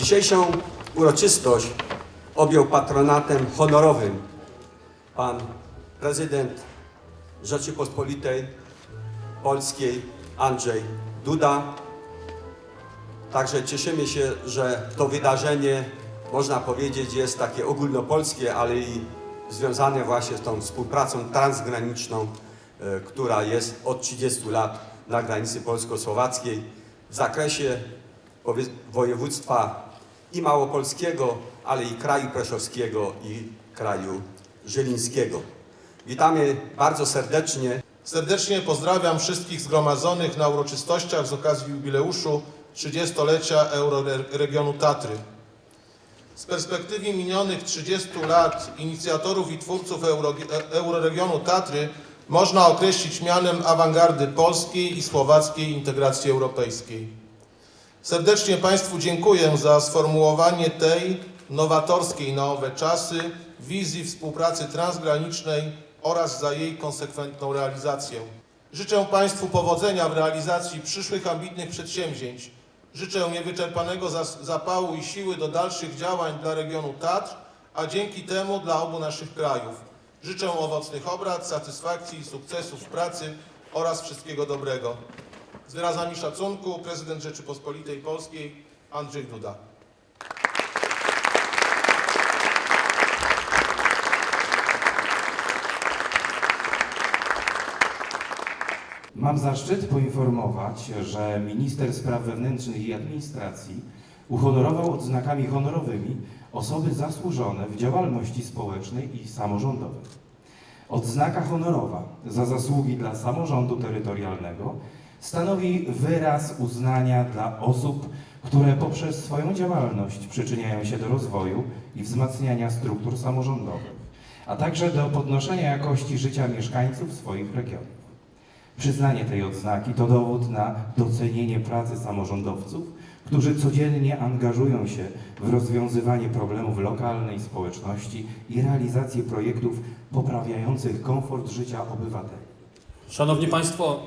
Dzisiejszą uroczystość objął patronatem honorowym pan prezydent Rzeczypospolitej Polskiej Andrzej Duda. Także cieszymy się, że to wydarzenie, można powiedzieć, jest takie ogólnopolskie, ale i związane właśnie z tą współpracą transgraniczną, e, która jest od 30 lat na granicy polsko-słowackiej w zakresie województwa i małopolskiego, ale i kraju preszowskiego i kraju żylińskiego. Witamy bardzo serdecznie Serdecznie pozdrawiam wszystkich zgromadzonych na uroczystościach z okazji jubileuszu 30-lecia Euroregionu Tatry. Z perspektywy minionych 30 lat inicjatorów i twórców Euro, Euroregionu Tatry można określić mianem awangardy polskiej i słowackiej integracji europejskiej. Serdecznie Państwu dziękuję za sformułowanie tej nowatorskiej na owe czasy wizji współpracy transgranicznej oraz za jej konsekwentną realizację. Życzę Państwu powodzenia w realizacji przyszłych ambitnych przedsięwzięć. Życzę niewyczerpanego zapału i siły do dalszych działań dla regionu Tatr, a dzięki temu dla obu naszych krajów. Życzę owocnych obrad, satysfakcji i sukcesów w pracy oraz wszystkiego dobrego. Z wyrazami szacunku prezydent Rzeczypospolitej Polskiej Andrzej Duda. Mam zaszczyt poinformować, że minister spraw wewnętrznych i administracji uhonorował odznakami honorowymi osoby zasłużone w działalności społecznej i samorządowej. Odznaka honorowa za zasługi dla samorządu terytorialnego stanowi wyraz uznania dla osób, które poprzez swoją działalność przyczyniają się do rozwoju i wzmacniania struktur samorządowych, a także do podnoszenia jakości życia mieszkańców swoich regionów. Przyznanie tej odznaki to dowód na docenienie pracy samorządowców, którzy codziennie angażują się w rozwiązywanie problemów lokalnej społeczności i realizację projektów poprawiających komfort życia obywateli. Szanowni Państwo,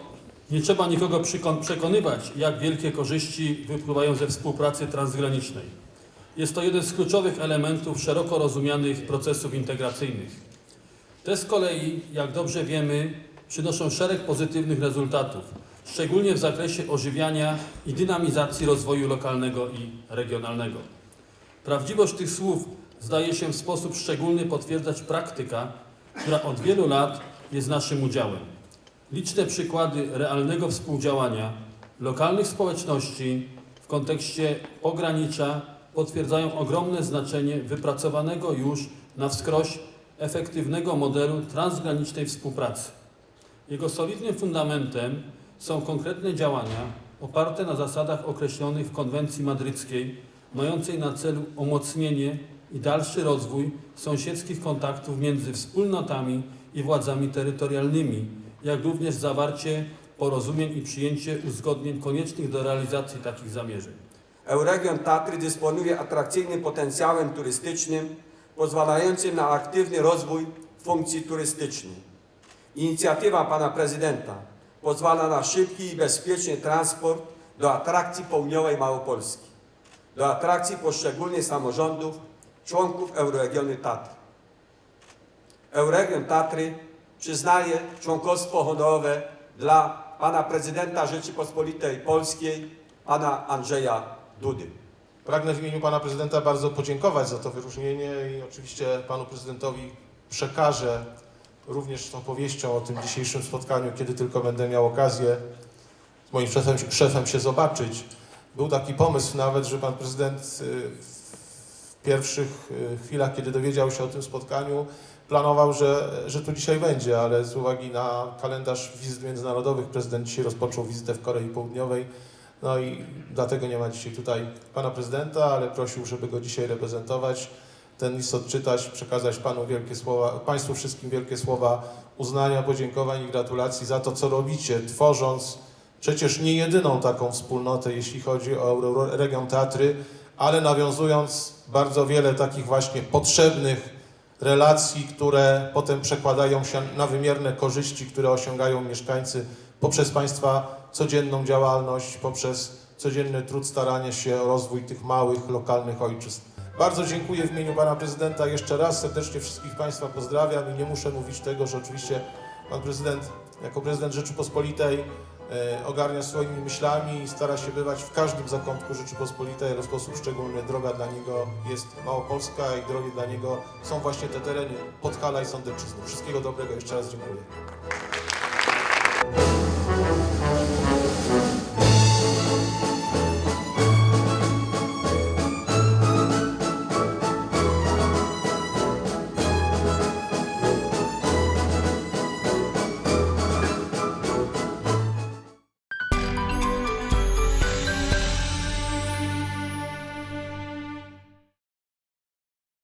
nie trzeba nikogo przekonywać, jak wielkie korzyści wypływają ze współpracy transgranicznej. Jest to jeden z kluczowych elementów szeroko rozumianych procesów integracyjnych. Te z kolei, jak dobrze wiemy, przynoszą szereg pozytywnych rezultatów, szczególnie w zakresie ożywiania i dynamizacji rozwoju lokalnego i regionalnego. Prawdziwość tych słów zdaje się w sposób szczególny potwierdzać praktyka, która od wielu lat jest naszym udziałem. Liczne przykłady realnego współdziałania lokalnych społeczności w kontekście pogranicza potwierdzają ogromne znaczenie wypracowanego już na wskroś efektywnego modelu transgranicznej współpracy. Jego solidnym fundamentem są konkretne działania oparte na zasadach określonych w konwencji madryckiej, mającej na celu umocnienie i dalszy rozwój sąsiedzkich kontaktów między wspólnotami i władzami terytorialnymi, jak również zawarcie porozumień i przyjęcie uzgodnień koniecznych do realizacji takich zamierzeń. Euregion Tatry dysponuje atrakcyjnym potencjałem turystycznym, pozwalającym na aktywny rozwój funkcji turystycznych. Inicjatywa pana prezydenta pozwala na szybki i bezpieczny transport do atrakcji południowej Małopolski, do atrakcji poszczególnych samorządów, członków Euroregionu Tatry. Euroregion Tatry przyznaje członkostwo honorowe dla pana prezydenta Rzeczypospolitej Polskiej, pana Andrzeja Dudy. Pragnę w imieniu pana prezydenta bardzo podziękować za to wyróżnienie i oczywiście panu prezydentowi przekażę również z opowieścią o tym dzisiejszym spotkaniu, kiedy tylko będę miał okazję z moim szefem, szefem się zobaczyć. Był taki pomysł nawet, że pan prezydent y, w pierwszych y, chwilach, kiedy dowiedział się o tym spotkaniu, planował, że, że tu dzisiaj będzie, ale z uwagi na kalendarz wizyt międzynarodowych prezydent dzisiaj rozpoczął wizytę w Korei Południowej. No i dlatego nie ma dzisiaj tutaj pana prezydenta, ale prosił, żeby go dzisiaj reprezentować, ten list odczytać, przekazać panu wielkie słowa, państwu wszystkim wielkie słowa uznania, podziękowań i gratulacji za to, co robicie, tworząc przecież nie jedyną taką wspólnotę, jeśli chodzi o Euroregion Tatry, ale nawiązując bardzo wiele takich właśnie potrzebnych relacji, które potem przekładają się na wymierne korzyści, które osiągają mieszkańcy poprzez Państwa codzienną działalność, poprzez codzienny trud starania się o rozwój tych małych, lokalnych ojczyzn. Bardzo dziękuję w imieniu Pana Prezydenta jeszcze raz, serdecznie wszystkich Państwa pozdrawiam i nie muszę mówić tego, że oczywiście Pan Prezydent jako Prezydent Rzeczypospolitej ogarnia swoimi myślami i stara się bywać w każdym zakątku Rzeczypospolitej, ale w sposób szczególny droga dla niego jest Małopolska i drogi dla niego są właśnie te tereny Podhala i Sądecczyzny. Wszystkiego dobrego, jeszcze raz dziękuję.